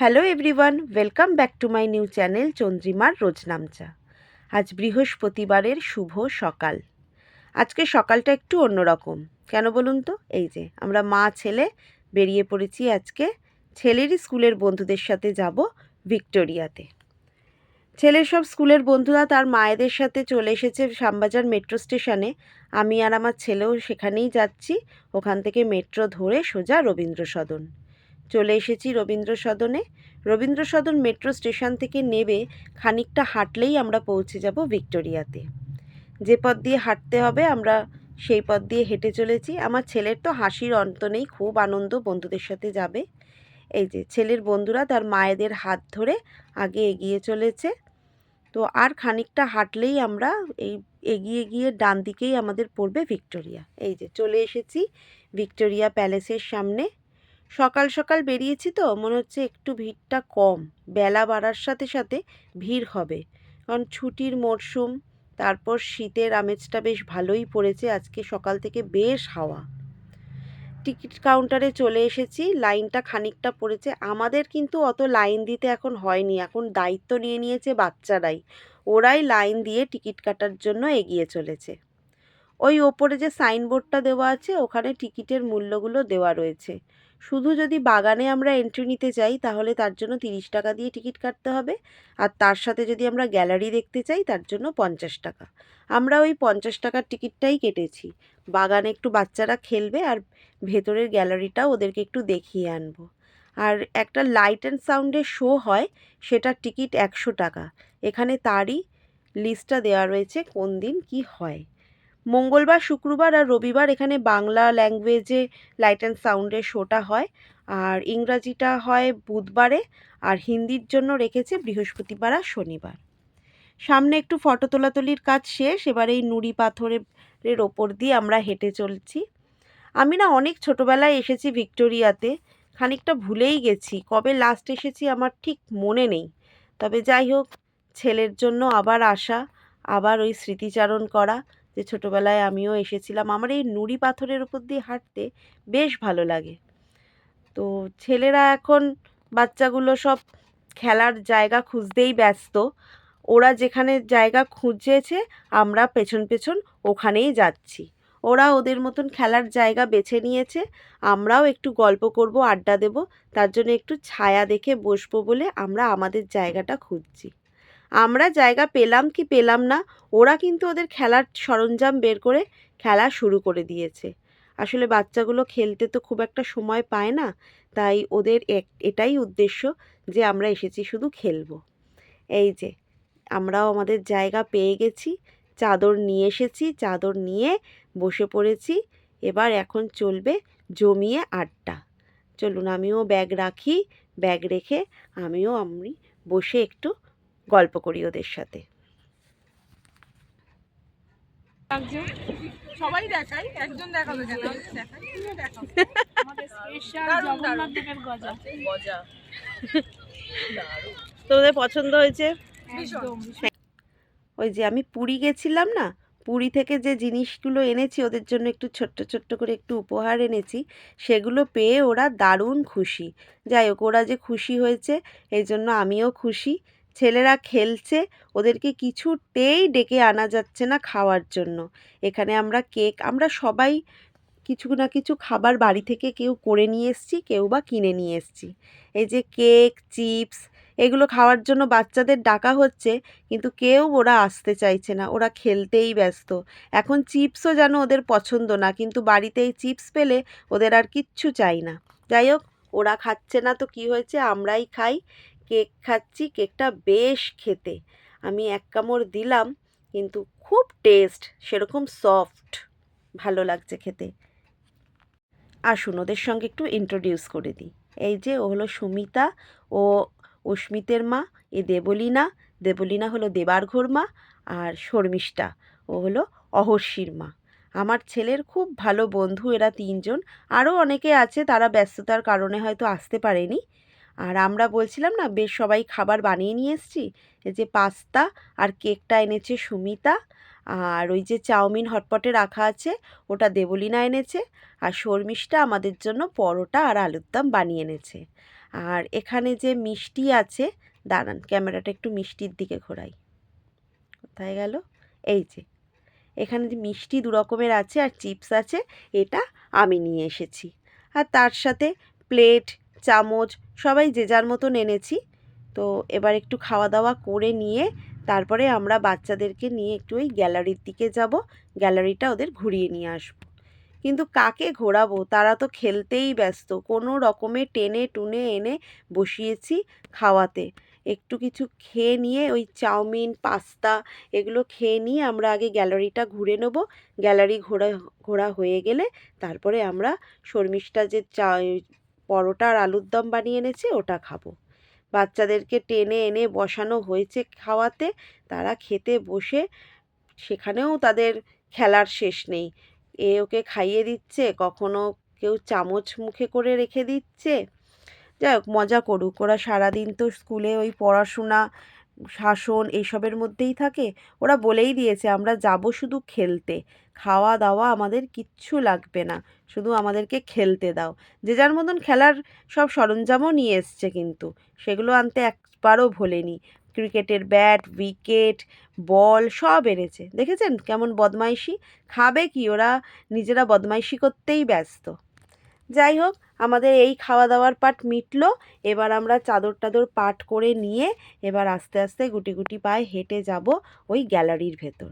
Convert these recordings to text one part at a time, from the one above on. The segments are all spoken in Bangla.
Hello everyone welcome back to my new channel চন্দ্রিমার রোজনামচা আজ বৃহস্পতিবারের শুভ সকাল। আজকে সকালটা একটু অন্যরকম। কেন বলুন তো? এই যে, আমরা মা ছেলে বেরিয়ে পড়েছি আজকে। ছেলেরই স্কুলের বন্ধুদের সাথে যাব ভিক্টোরিয়াতে। ছেলের সব স্কুলের বন্ধুরা তার মায়েদের সাথে চলে এসেছে শ্যামবাজার মেট্রো স্টেশনে। আমি আর আমার ছেলেও সেখানেই যাচ্ছি। ওখান থেকে মেট্রো ধরে সোজা রবীন্দ্র সদন চলে এসেছি রবীন্দ্র সদনে। রবীন্দ্র সদন মেট্রো স্টেশন থেকে নেবে খানিকটা হাঁটলেই আমরা পৌঁছে যাব ভিক্টোরিয়াতে। যে পথ দিয়ে হাঁটতে হবে আমরা সেই পথ দিয়ে হেঁটে চলেছি। আমার ছেলের তো হাসির অন্ত নেই, খুব আনন্দ বন্ধুদের সাথে যাবে। এই যে ছেলের বন্ধুরা তার মায়েদের হাত ধরে আগে এগিয়ে চলেছে। তো আর খানিকটা হাঁটলেই আমরা এই এগিয়ে গিয়ে ডান দিকেই আমাদের পড়বে ভিক্টোরিয়া। এই যে চলে এসেছি ভিক্টোরিয়া প্যালেসের সামনে। সকাল সকাল বেরিয়েছি তো, মনে হচ্ছে একটু ভিড়টা কম। বেলা বাড়ার সাথে সাথে ভিড় হবে। কারণ ছুটির মরশুম তারপর শীতের আমেজটা বেশ ভালোই পড়েছে। আজকে সকাল থেকে বেশ হাওয়া। টিকিট কাউন্টারে চলে এসেছি, লাইনটা খানিকটা পড়েছে। আমাদের কিন্তু অত লাইন দিতে এখন হয়নি। এখন দায়িত্ব নিয়ে নিয়েছে বাচ্চারাই। ওরাই লাইন দিয়ে টিকিট কাটার জন্য এগিয়ে চলেছে। ওই ওপরে যে সাইনবোর্ডটা দেওয়া আছে, ওখানে টিকিটের মূল্যগুলো দেওয়া রয়েছে। শুধু যদি বাগানে আমরা এন্ট্রি নিতে চাই তাহলে তার জন্য তিরিশ টাকা দিয়ে টিকিট কাটতে হবে। আর তার সাথে যদি আমরা গ্যালারি দেখতে চাই, তার জন্য পঞ্চাশ টাকা। আমরা ওই পঞ্চাশ টাকার টিকিটটাই কেটেছি। বাগানে একটু বাচ্চারা খেলবে আর ভেতরের গ্যালারিটাও ওদেরকে একটু দেখিয়ে আনব। আর একটা লাইট অ্যান্ড সাউন্ডের শো হয়, সেটার টিকিট একশো টাকা। এখানে তারই লিস্টটা দেওয়া রয়েছে, কোন দিন কি হয়। মঙ্গলবার, শুক্রবার আর রবিবার এখানে বাংলা ল্যাঙ্গুয়েজে লাইট অ্যান্ড সাউন্ডের শোটা হয়। আর ইংরাজিটা হয় বুধবারে আর হিন্দির জন্য রেখেছে বৃহস্পতিবার আর শনিবার। সামনে একটু ফটো তোলাতলির কাজ শেষ, এবার এই নুড়ি পাথরের ওপর দিয়ে আমরা হেঁটে চলছি। আমি না অনেক ছোটোবেলায় এসেছি ভিক্টোরিয়াতে, খানিকটা ভুলেই গেছি, কবে লাস্ট এসেছি আমার ঠিক মনে নেই। তবে যাই হোক, ছেলের জন্য আবার আসা আবার ওই স্মৃতিচারণ করা যে ছোটোবেলায় আমিও এসেছিলাম, আমার এই নুড়ি পাথরের উপর দিয়ে হাঁটতে বেশ ভালো লাগে। তো ছেলেরা এখন বাচ্চাগুলো সব খেলার জায়গা খুঁজতেই ব্যস্ত। ওরা যেখানে জায়গা খুঁজেছে, আমরা পেছন পেছন ওখানেই যাচ্ছি। ওরা ওদের মতন খেলার জায়গা বেছে নিয়েছে, আমরাও একটু গল্প করব, আড্ডা দেব, তার জন্য একটু ছায়া দেখে বসবো বলে আমরা আমাদের জায়গাটা খুঁজছি। আমরা জায়গা পেলাম কি পেলাম না, ওরা কিন্তু ওদের খেলার সরঞ্জাম বের করে খেলা শুরু করে দিয়েছে। আসলে বাচ্চাগুলো খেলতে তো খুব একটা সময় পায় না, তাই ওদের এটাই উদ্দেশ্য যে আমরা এসেছি শুধু খেলব। এই যে, আমরাও আমাদের জায়গা পেয়ে গেছি, চাদর নিয়ে এসেছি, চাদর নিয়ে বসে পড়েছি, এবার এখন চলবে জমিয়ে আড্ডা। চলুন আমিও ব্যাগ রাখি, ব্যাগ রেখে আমিও আমি বসে একটু গল্প করি ওদের সাথে। সবাই দেখাই একজন কেন? দেখাই গজা। তোদের পছন্দ হয়েছে? ওই যে আমি পুরী গেছিলাম না পুরী থেকে যে জিনিসগুলো এনেছি ওদের জন্য একটু ছোট্ট ছোট্ট করে একটু উপহার এনেছি সেগুলো পেয়ে ওরা দারুণ খুশি। যাই হোক ওরা যে খুশি হয়েছে এই জন্য আমিও খুশি। ছেলেরা খেলছে, ওদেরকে কিছুতেই ডেকে আনা যাচ্ছে না খাওয়ার জন্য। এখানে আমরা কেক, আমরা সবাই কিছু না কিছু খাবার বাড়ি থেকে কেউ করে নিয়ে এসছি, কেউ বা কিনে নিয়ে এসছি। এই যে কেক, চিপস, এগুলো খাওয়ার জন্য বাচ্চাদের ডাকা হচ্ছে, কিন্তু কেউ ওরা আসতে চাইছে না, ওরা খেলতেই ব্যস্ত। এখন চিপসও যেন ওদের পছন্দ না, কিন্তু বাড়িতে এই চিপস পেলে ওদের আর কিচ্ছু চাই না। যাই হোক, ওরা খাচ্ছে না তো কি হয়েছে? আমরাই খাই। কেক খাচ্ছি, কেকটা বেশ খেতে। আমি এক কামড় দিলাম, কিন্তু খুব টেস্ট সেরকম সফট ভালো লাগছে খেতে। আসুন, ওদের সঙ্গে একটু ইন্ট্রোডিউস করে দিই। এই যে, ও হলো সুমিতা, ও অস্মিতের মা, এ দেবলীনা। দেবলীনা হলো দেবার্ঘর মা, আর শর্মিষ্ঠা, ও হলো অহর্ষির মা। আমার ছেলের খুব ভালো বন্ধু, এরা তিনজন। আরও অনেকে আছে, তারা ব্যস্ততার কারণে হয়তো আসতে পারেনি। আর আমরা বলছিলাম না, বেশ, সবাই খাবার বানিয়ে নিয়ে এসেছি। এই যে পাস্তা আর কেকটা এনেছে সুমিতা আর ওই যে চাউমিন হটপটে রাখা আছে, ওটা দেবলিনা এনেছে আর শর্মিষ্ঠা আমাদের জন্য পরোটা আর আলুর দম বানিয়ে এনেছে। আর এখানে যে মিষ্টি আছে, দাঁড়ান, ক্যামেরাটা একটু মিষ্টির দিকে ঘোরাই। কোথায় গেল? এই যে, এখানে যে মিষ্টি দু রকমের আছে আর চিপস আছে, এটা আমি নিয়ে এসেছি। আর তার সাথে প্লেট চামচ, সবাই যে যার মতন এনেছি। তো এবার একটু খাওয়া দাওয়া করে নিয়ে তারপরে আমরা বাচ্চাদেরকে নিয়ে একটু ওই গ্যালারির দিকে যাব। গ্যালারিটা ওদের ঘুরিয়ে নিয়ে আসব। কিন্তু কাকে ঘোরাবো? তারা তো খেলতেই ব্যস্ত। কোনো রকমে টেনে টুনে এনে বসিয়েছি খাওয়াতে। একটু কিছু খেয়ে নিয়ে ওই চাউমিন, পাস্তা এগুলো খেয়ে নিয়ে আমরা আগে গ্যালারিটা ঘুরে নেব। গ্যালারি ঘোরা ঘোরা হয়ে গেলে তারপরে আমরা শর্মিষ্ঠা যে চা পরোটা আর আলুর দম বানিয়ে এনেছে, ওটা খাব। বাচ্চাদেরকে টেনে এনে বসানো হয়েছে খাওয়াতে, তারা খেতে বসে, সেখানেও তাদের খেলার শেষ নেই। এ ওকে খাইয়ে দিচ্ছে, কখনো কেউ চামচ মুখে করে রেখে দিচ্ছে। যাই হোক, মজা করুক, ওরা সারাদিন তো স্কুলে ওই পড়াশোনা, শাসন, এইসবের মধ্যেই থাকে। ওরা বলেই দিয়েছে, আমরা যাব শুধু খেলতে। খাওয়া দাওয়া আমাদের কিচ্ছু লাগবে না। শুধু আমাদেরকে খেলতে দাও। যে যার মতন খেলার সব সরঞ্জামও নিয়ে এসছে কিন্তু। সেগুলো আনতে একবারও ভোলেনি। ক্রিকেটের ব্যাট, উইকেট, বল সব এনেছে। দেখেছেন কেমন বদমাইশি? খাবে কি? ওরা নিজেরা বদমাইশি করতেই ব্যস্ত। যাই হোক, আমাদের এই খাওয়া দাওয়ার পাট মিটলো। এবার আমরা চাদর টাদর পাট করে নিয়ে এবার আস্তে আস্তে গুটি গুটি পায়ে হেঁটে যাব ওই গ্যালারির ভেতর।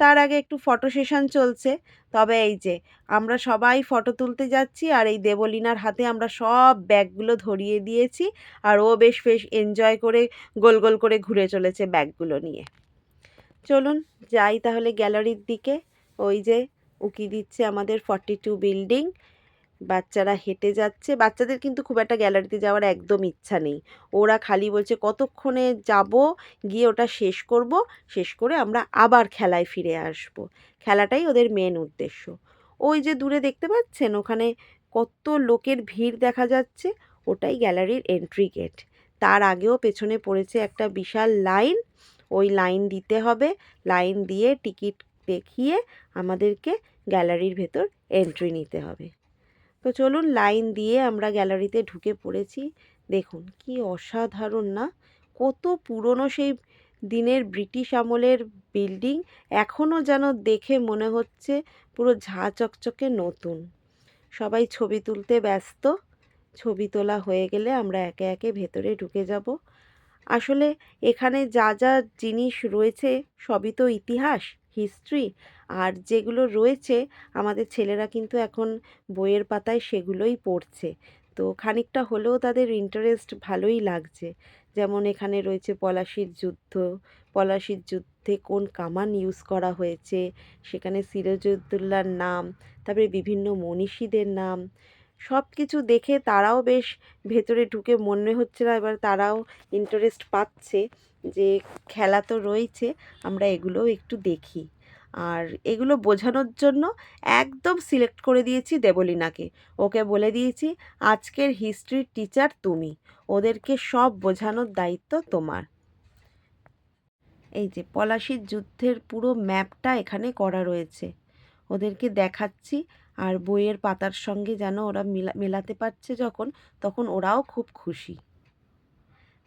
তার আগে একটু ফটো সেশন চলছে। তবে এই যে, আমরা সবাই ফটো তুলতে যাচ্ছি আর এই দেবলিনার হাতে আমরা সব ব্যাগগুলো ধরিয়ে দিয়েছি আর ও বেশ বেশ এনজয় করে গোল গোল করে ঘুরে চলেছে ব্যাগগুলো নিয়ে। চলুন যাই তাহলে গ্যালারির দিকে। ওই যে উকি দিচ্ছে আমাদের ফর্টি টু বিল্ডিং বাচ্চারা হেঁটে যাচ্ছে। বাচ্চাদের কিন্তু খুব একটা গ্যালারিতে যাওয়ার একদম ইচ্ছা নেই। ওরা খালি বলছে, কতক্ষণে যাব? গিয়ে ওটা শেষ করব। শেষ করে আমরা আবার খেলায় ফিরে আসব। খেলাটাই ওদের মেন উদ্দেশ্য। ওই যে দূরে দেখতে পাচ্ছেন, ওখানে কত লোকের ভিড় দেখা যাচ্ছে। ওটাই গ্যালারির এন্ট্রি গেট তার আগেও পেছনে পড়েছে একটা বিশাল লাইন। ওই লাইন দিতে হবে। লাইন দিয়ে টিকিট দেখিয়ে আমাদেরকে গ্যালারির ভেতর এন্ট্রি নিতে হবে। তো চলুন লাইন দিয়ে আমরা গ্যালারিতে ঢুকে পড়েছি। দেখুন, কি অসাধারণ না? কত পুরনো সেই দিনের ব্রিটিশ আমলের বিল্ডিং এখনও যেন দেখে মনে হচ্ছে পুরো ঝাঁ চকচকে নতুন। সবাই ছবি তুলতে ব্যস্ত। ছবি তোলা হয়ে গেলে আমরা একে একে ভেতরে ঢুকে যাব। আসলে এখানে যা যা জিনিস রয়েছে সবই তো ইতিহাস, হিস্ট্রি আর যেগুলো রয়েছে, আমাদের ছেলেরা কিন্তু এখন বইয়ের পাতায় সেগুলোই পড়ছে। তো খানিকটা হলেও তাদের ইন্টারেস্ট ভালোই লাগছে। যেমন এখানে রয়েছে পলাশির যুদ্ধ, পলাশির যুদ্ধে কোন কামান ইউজ করা হয়েছে, সেখানে সিরাজউদ্দৌলার নাম, তারপরে বিভিন্ন মনীষীদের নাম সব কিছু দেখে তারাও বেশ ভেতরে ঢুকে মনে হচ্ছে না, এবার তারাও ইন্টারেস্ট পাচ্ছে যে খেলা তো রয়েছে, আমরা এগুলোও একটু দেখি। আর এগুলো বোঝানোর জন্য একদম সিলেক্ট করে দিয়েছি দেবলীনাকে। ওকে বলে দিয়েছি, আজকের হিস্ট্রির টিচার তুমি। ওদেরকে সব বোঝানোর দায়িত্ব তোমার। এই যে পলাশির যুদ্ধের পুরো ম্যাপটা এখানে করা রয়েছে। ওদেরকে দেখাচ্ছি, আর বইয়ের পাতার সঙ্গে যেন ওরা মেলা, মেলাতে পারছে যখন, তখন ওরাও খুব খুশি।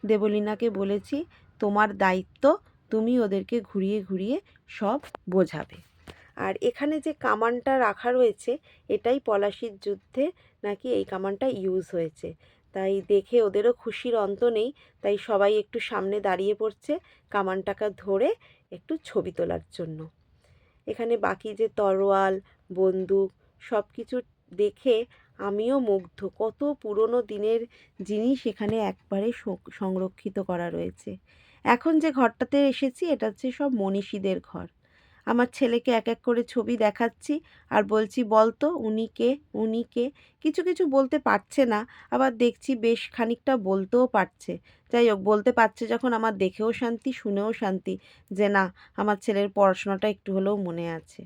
দেবলীনাকে বলেছি, তোমার দায়িত্ব তুমি ওদেরকে ঘুরিয়ে ঘুরিয়ে সব বোঝাবে। আর এখানে যে কামানটা রাখা রয়েছে, এটাই পলাশির যুদ্ধে নাকি এই কামানটা ইউজ হয়েছে। তাই দেখে ওদেরও খুশির অন্ত নেই, তাই সবাই একটু সামনে দাঁড়িয়ে পড়ছে কামানটাকে ধরে একটু ছবি তোলার জন্য। এখানে বাকি যে তরোয়াল, বন্দুক সব কিছু দেখে আমিও মুগ্ধ, কত পুরনো দিনের জিনিস এখানে একবারে সংরক্ষিত করা রয়েছে। এখন যে ঘরটাতে এসেছি, এটা হচ্ছে সব মনীষীদের ঘর। আমার ছেলেকে এক এক করে ছবি দেখাচ্ছি আর বলছি বলতো উনি কে? উনি কে? কিছু কিছু বলতে পারছে না, আবার দেখছি বেশ খানিকটা বলতেও পারছে। যাই হোক, বলতে পারছে যখন আমার দেখেও শান্তি, শুনেও শান্তি যে না, আমার ছেলের পড়াশোনাটা একটু হলেও মনে আছে।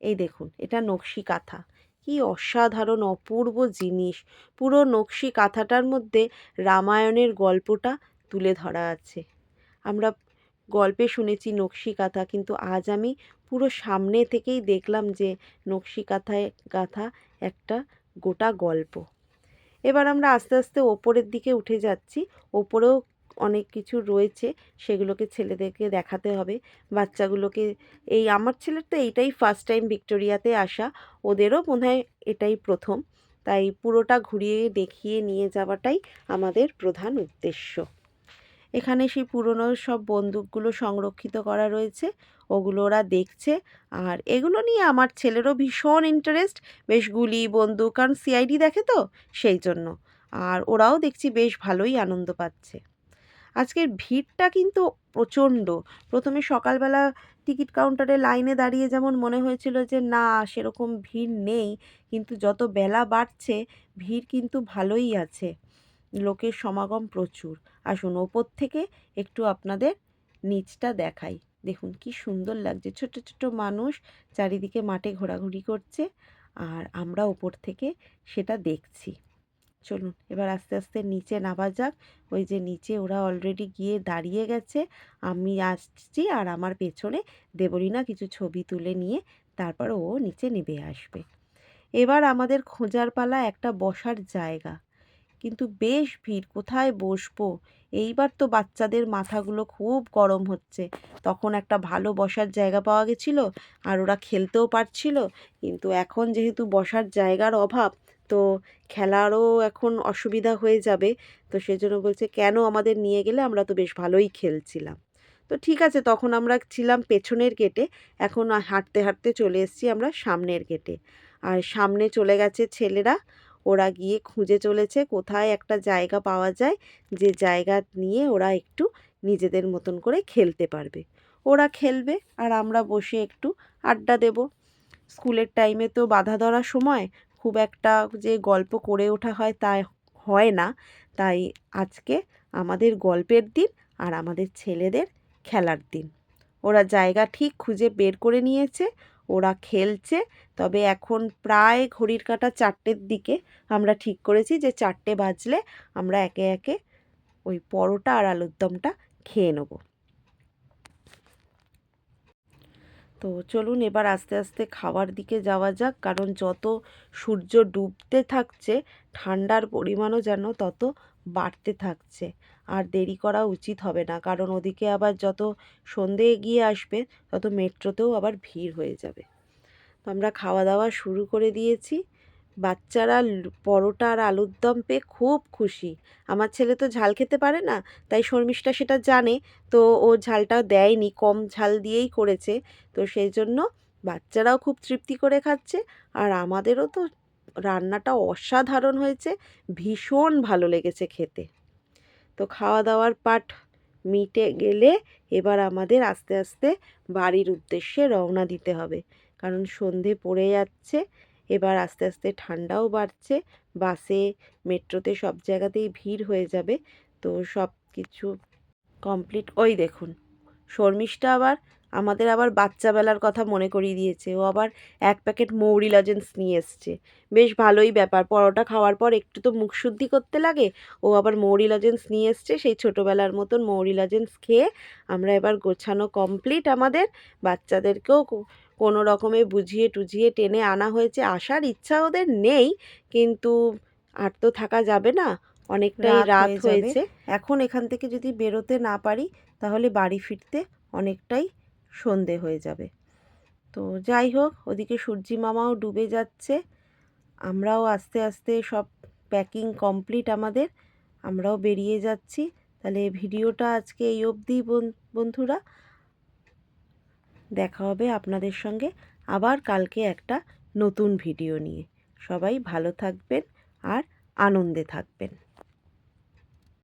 এই দেখুন, এটা নকশি কাঁথা। কি অসাধারণ, অপূর্ব জিনিস। পুরো নকশি কাঁথাটার মধ্যে রামায়ণের গল্পটা তুলে ধরা আছে। আমরা গল্পে শুনেছি নকশি কাঁথা কিন্তু আজ আমি পুরো সামনে থেকেই দেখলাম যে নকশি কাঁথায় গাঁথা একটা গোটা গল্প। এবার আমরা আস্তে আস্তে ওপরের দিকে উঠে যাচ্ছি। ওপরেও অনেক কিছু রয়েছে, সেগুলোকে ছেলেদেরকে দেখাতে হবে। বাচ্চাগুলোকে, এই আমার ছেলের তো এইটাই ফার্স্ট টাইম ভিক্টোরিয়াতে আসা, ওদেরও মনে হয় এটাই প্রথম। তাই পুরোটা ঘুরিয়ে দেখিয়ে নিয়ে যাওয়াটাই আমাদের প্রধান উদ্দেশ্য। এখানে সেই পুরনো সব বন্দুকগুলো সংরক্ষিত করা রয়েছে, ওগুলো ওরা দেখছে। আর এগুলো নিয়ে আমার ছেলেরও ভীষণ ইন্টারেস্ট বেশ গুলি, বন্দুক, কারণ সিআইডি দেখে তো সেই জন্য। আর ওরাও দেখছি বেশ ভালোই আনন্দ পাচ্ছে। আজকের ভিড়টা কিন্তু প্রচণ্ড। প্রথমে সকালবেলা টিকিট কাউন্টারে লাইনে দাঁড়িয়ে যেমন মনে হয়েছিল যে, না, সেরকম ভিড় নেই। কিন্তু যত বেলা বাড়ছে, ভিড় কিন্তু ভালোই আছে। লোকের সমাগম প্রচুর। আসুন ওপর থেকে একটু আপনাদের নিচটা দেখাই। দেখুন কি সুন্দর লাগছে। ছোট ছোট মানুষ চারিদিকে মাঠে ঘোরাঘুরি করছে আর আমরা ওপর থেকে সেটা দেখছি। চলুন এবার আস্তে আস্তে নিচে নামা যাক। ওই যে নিচে ওরা অলরেডি গিয়ে দাঁড়িয়ে গেছে। আমি আসছি আর আমার পেছনে দেবরিনা কিছু ছবি তুলে নিয়ে তারপর ও নিচে নেমে আসবে। এবার আমাদের খোঁজার পালা একটা বসার জায়গা। কিন্তু বেশ ভিড়, কোথায় বসবো? এইবার তো বাচ্চাদের মাথাগুলো খুব গরম হচ্ছে। তখন একটা ভালো বসার জায়গা পাওয়া গেছিল আর ওরা খেলতেও পারছিল। কিন্তু এখন যেহেতু বসার জায়গার অভাব, তো খেলারও এখন অসুবিধা হয়ে যাবে। তো সেজন্য বলছে, কেন আমাদের নিয়ে গেলে আমরা তো বেশ ভালোই খেলছিলাম। তো ঠিক আছে, তখন আমরা ছিলাম পেছনের গেটে। এখন হাঁটতে হাঁটতে চলে এসেছি আমরা সামনের গেটে। আর সামনে চলে গেছে ছেলেরা। ওরা গিয়ে খুঁজে চলেছে কোথায় একটা জায়গা পাওয়া যায় যে জায়গা নিয়ে ওরা একটু নিজেদের মতন করে খেলতে পারবে। ওরা খেলবে আর আমরা বসে একটু আড্ডা দেব। স্কুলের টাইমে তো বাধা ধরার সময় খুব একটা যে গল্প করে ওঠা হয় তা হয় না। তাই আজকে আমাদের গল্পের দিন আর আমাদের ছেলেদের খেলার দিন। ওরা জায়গা ঠিক খুঁজে বের করে নিয়েছে। ওরা খেলছে। তবে এখন প্রায় ঘড়ির কাটা চারটের দিকে আমরা ঠিক করেছি যে চারটে বাজলে আমরা একে একে ওই পরোটা আর আলুর দমটা খেয়ে নেব। তো চলুন এবার আস্তে আস্তে খাওয়ার দিকে যাওয়া যাক, কারণ যত সূর্য ডুবতে থাকছে, ঠান্ডার পরিমাণও যেন তত বাড়তে থাকছে। আর দেরি করা উচিত হবে না, কারণ ওদিকে আবার যত সন্ধে এগিয়ে আসবে, তত মেট্রোতেও আবার ভিড় হয়ে যাবে। তো আমরা খাওয়া দাওয়া শুরু করে দিয়েছি। বাচ্চারা পরোটা আর আলুর দম পেয়ে খুব খুশি। আমার ছেলে তো ঝাল খেতে পারে না, তাই শর্মিষ্ঠা সেটা জানে, তো ও ঝালটা দেয়নি, কম ঝাল দিয়েই করেছে। তো সেই জন্য বাচ্চারাও খুব তৃপ্তি করে খাচ্ছে, আর আমাদেরও তো রান্নাটা অসাধারণ হয়েছে, ভীষণ ভালো লেগেছে খেতে। তো খাওয়া দাওয়ার পাট মিটে গেলে এবার আমাদের আস্তে আস্তে বাড়ির উদ্দেশ্যে রওনা দিতে হবে, কারণ সন্ধে পড়ে যাচ্ছে। এবার আস্তে আস্তে ঠান্ডাও বাড়ছে। বাসে, মেট্রোতে সব জায়গাতেই ভিড় হয়ে যাবে। তো সব কিছু কমপ্লিট। ওই দেখুন, শর্মিষ্ঠা আবার, আমাদের আবার বাচ্চাবেলার কথা মনে করিয়ে দিয়েছে। ও আবার এক প্যাকেট মৌরি লজেন্স নিয়ে এসছে। বেশ ভালোই ব্যাপার, পরোটা খাওয়ার পর একটু তো মুখ শুদ্ধি করতে লাগে। ও আবার মৌরি লজেন্স নিয়ে এসছে, সেই ছোটোবেলার মতন মৌরি লজেন্স খেয়ে আমরা এবার গোছানো কমপ্লিট। আমাদের বাচ্চাদেরকেও কোনো রকমে বুঝিয়ে টুঝিয়ে টেনে আনা হয়েছে। আসার ইচ্ছা ওদের নেই কিন্তু আর তো থাকা যাবে না। অনেকটাই রাত হয়ে। হয়েছে। এখন এখান থেকে যদি বেরোতে না পারি তাহলে বাড়ি ফিরতে অনেকটাই সন্ধে হয়ে যাবে। তো যাই হোক ওদিকে সূর্যি মামাও ডুবে যাচ্ছে। আমরাও আস্তে আস্তে সব প্যাকিং কমপ্লিট আমাদের আমরাও বেরিয়ে যাচ্ছি। তাহলে ভিডিওটা আজকে এই অবধি বন্ধুরা। দেখা হবে আপনাদের সঙ্গে আবার কালকে একটা নতুন ভিডিও নিয়ে। সবাই ভালো থাকবেন আর আনন্দে থাকবেন।